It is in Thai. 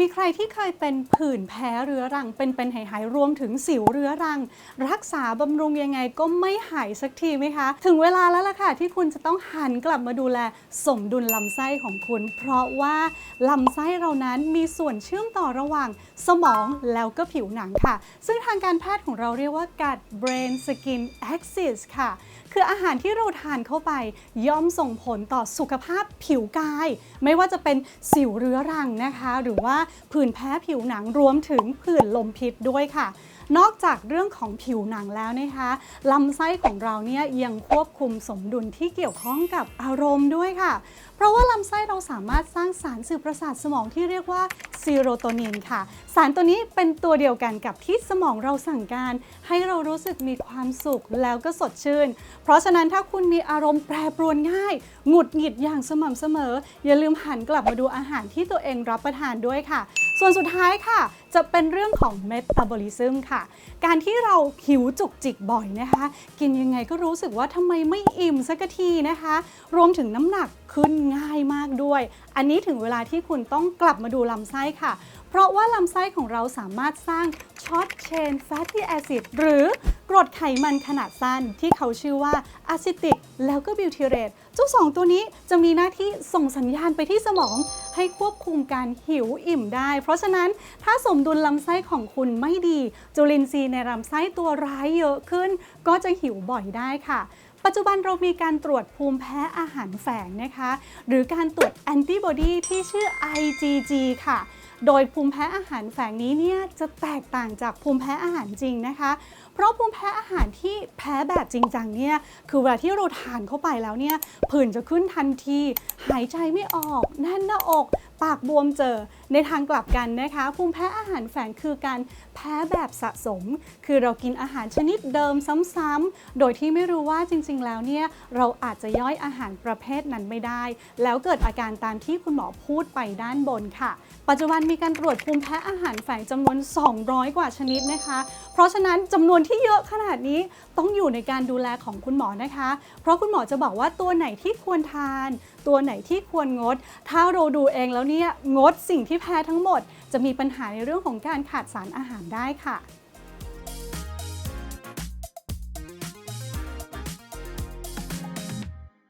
มีใครที่เคยเป็นผื่นแพ้เรื้อรัง เป็นเป็นหายหายๆรวมถึงสิวเรื้อรัง รักษาบำรุงยังไงก็ไม่หายสักทีไหมคะ ถึงเวลาแล้วล่ะค่ะ ที่คุณจะต้องหันกลับมาดูแลสมดุลลำไส้ของคุณ เพราะว่าลำไส้เรานั้นมีส่วนเชื่อมต่อระหว่างสมองแล้วก็ผิวหนังค่ะ ซึ่งทางการแพทย์ของเราเรียกว่า gut brain skin axis ค่ะ คืออาหารที่เราทานเข้าไปย่อมส่งผลต่อสุขภาพผิวกาย ไม่ว่าจะเป็นสิวเรื้อรังนะคะ หรือว่าผื่นแพ้ผิวหนังรวมถึงผื่นลมพิษด้วยค่ะ นอกจากเรื่องของผิวหนังแล้วนะคะลำไส้ของเราเนี่ยยังควบคุมสมดุลที่เกี่ยวข้องกับอารมณ์ด้วยค่ะ เพราะว่าลำไส้เราสามารถสร้างสารสื่อประสาทสมองที่เรียกว่า ซีโรโทนินค่ะ สารตัวนี้เป็นตัวเดียวกันกับที่สมองเราสั่งการ ให้เรารู้สึกมีความสุขแล้วก็สดชื่น เพราะฉะนั้นถ้าคุณมีอารมณ์แปรปรวนง่าย หงุดหงิดอย่างสม่ำเสมอ อย่าลืมหันกลับมาดูอาหารที่ตัวเองรับประทานด้วยค่ะ ส่วนสุดท้ายค่ะ จะเป็นเรื่องของเมตาบอลิซึมค่ะ การที่เราหิวจุกจิกบ่อยนะคะ กินยังไงก็รู้สึกว่าทำไมไม่อิ่มสักทีนะคะ รวมถึงน้ำหนักขึ้นง่ายมากด้วย อันนี้ถึงเวลาที่คุณต้องกลับมาดูลำไส้ค่ะ เพราะว่าลำไส้ของเราสามารถสร้างช็อตเชนแฟตตี้แอซิดหรือ รดไขมันขนาดสั้นที่เขาชื่อว่าอะซิติกแล้วก็บิวทีเรตเจ้าสองตัวนี้จะมีหน้าที่ส่งสัญญาณไปที่สมอง ให้ควบคุมการหิวอิ่มได้ เพราะฉะนั้นถ้าสมดุลลำไส้ของคุณไม่ดี จุลินทรีย์ในลำไส้ตัวร้ายเยอะขึ้น ก็จะหิวบ่อยได้ค่ะปัจจุบันเรามีการตรวจภูมิแพ้อาหารแฝงนะคะ หรือการตรวจแอนติบอดีที่ชื่อ IgG ค่ะ โดยภูมิแพ้อาหารแฝงนี้เนี่ยจะแตกต่างจากภูมิแพ้อาหารจริงนะคะ เพราะภูมิแพ้อาหารที่แพ้แบบจริงจังเนี่ยคือเวลาที่เราทานเข้าไปแล้วเนี่ยผื่นจะขึ้นทันที หายใจไม่ออก แน่นหน้าอกปากบวมเจอ ในทางกลับกันนะคะ ภูมิแพ้อาหารแฝงคือการแพ้แบบสะสม คือเรากินอาหารชนิดเดิมซ้ำๆ โดยที่ไม่รู้ว่าจริงๆ แล้วเนี่ยเราอาจจะย่อยอาหารประเภทนั้นไม่ได้ แล้วเกิดอาการตามที่คุณหมอพูดไปด้านบนค่ะ ปัจจุบันมีการตรวจภูมิแพ้อาหารแฝงจำนวน 200 กว่าชนิดนะคะ เพราะฉะนั้นจำนวนที่เยอะขนาดนี้ต้องอยู่ในการดูแลของคุณหมอนะคะ เพราะคุณหมอจะบอกว่าตัวไหนที่ควรทาน ตัวไหนที่ควรงด ถ้าเราดูเองแล้วเนี่ยงดสิ่งที่แพ้ทั้งหมด จะมีปัญหาในเรื่องของการขาดสารอาหารได้ค่ะ